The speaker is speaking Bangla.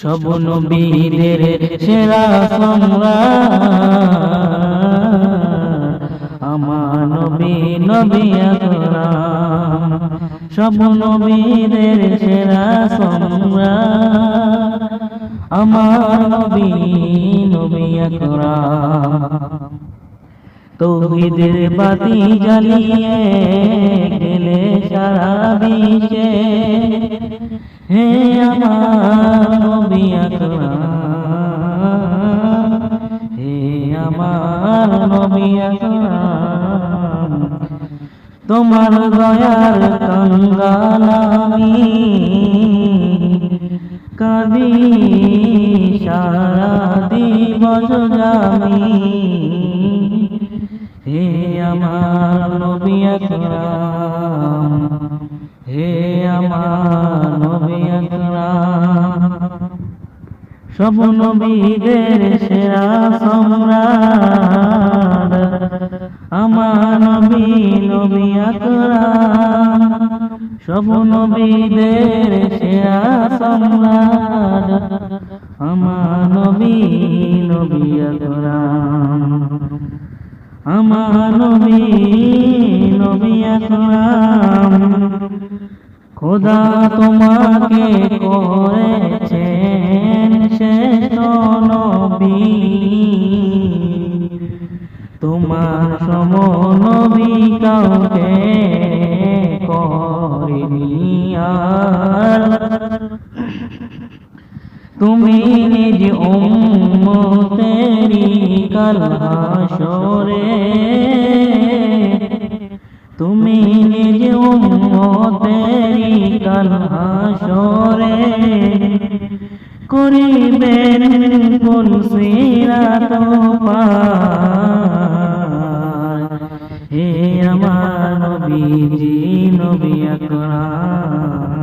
সব নবীদের সেরা সম্রাট, আমার নবী নবী আকরাম। সব নবীদের সেরা সম্রাট, আমার নবী নবী আকরাম। তৌহিদের বাতি জ্বালিয়ে গেলে সারা বিশ্বে আমার নবী আকরাম। হে আমার নবী আকরাম, তোমার দয়ার কঙ্গালামি কাঁদি, সারা দিবস জামি হে আমার নবী আকরাম, হে আমার নবী সব নবীদের সেরা সম্রাট, আমার নবী নবী আকরাম। সব নবীদের সেরা সম্রাট, আমার নবী নবী আকরাম। আমার নবী নবী খোদা তোমাকে করেছেন তোমার সম নবী কাউকে করেনি তুমি নিজ উম্মতেরি কাল তুমি নিজ উম্মতেরি কাল হাসরে করিবেন কুল সিরাত পার নবী আকরাম।